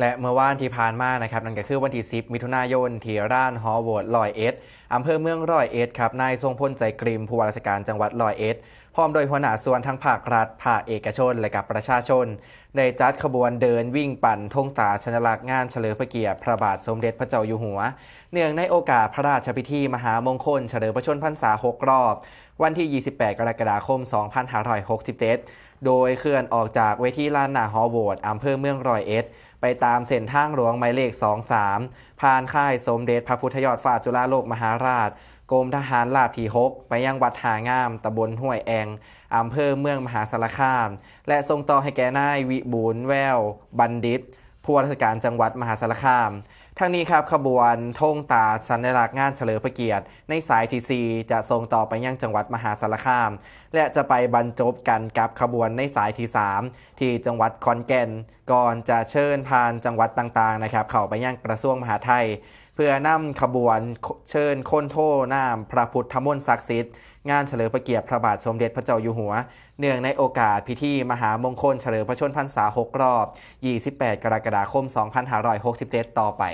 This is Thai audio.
และเมื่อวานที่ผ่านมานะครับนั่นก็คือวันที่ 10 มิถุนายนที่ร้านฮอวอร์ดลอยเอ็ดอำเภอเมืองลอยเอ็ดครับนายทรงพลใจกริมผู้ว่าราชการจังหวัดลอยเอ็ด ร้อมโดยหัวหน้าส่วนทั้งภาครัฐภาคเอกชน และกับประชาชน ได้จัดขบวนเดินวิ่งปั่นธงตาชนลักษณ์งานเฉลิมพระเกียรติพระบาทสมเด็จพระเจ้าอยู่หัว เนื่องในโอกาสพระราชพิธีมหามงคล เฉลิมพระชนมพรรษา 6 รอบ วันที่ 28 กรกฎาคม 2567 โดยเคลื่อนออกจากเวทีลานหนาฮอลล์วอร์ดอำเภอเมืองร้อยเอ็ด ไปตามเส้นทางหลวงหมายเลข 23 ผ่านค่ายสมเด็จพระพุทธยอดฟ้าจุฬาโลกมหาราชกรมทหารลาบที่6ไปยังวัดหางามตำบลห้วยแองอำเภอเมืองมหาสารคาม และส่งต่อให้แก่นายวิบูลแวว บัณฑิตผู้ว่าราชการจังหวัดมหาสารคาม ทั้งนี้ครับขบวนธงตาสัญลักษณ์งานเฉลิมพระเกียรติ ในสายทีซีจะส่งต่อไปยังจังหวัดมหาสารคาม และจะไปบรรจบกันกับขบวนในสายที่3ที่จังหวัดขอนแก่น ก่อนจะเชิญผ่านจังหวัดต่างๆนะครับ เข้าไปยังกระทรวงมหาดไทย เพื่อนำขบวนเชิญค้นโทน้ำพระพุทธมนต์ศักดิ์สิทธิ์งานเฉลิมพระเกียรติพระบาทสมเด็จพระเจ้าอยู่หัว เนื่องในโอกาสพิธีมหามงคลเฉลิมพระชนพรรษา 6 รอบ 28 กรกฎาคม 2567 ต่อไป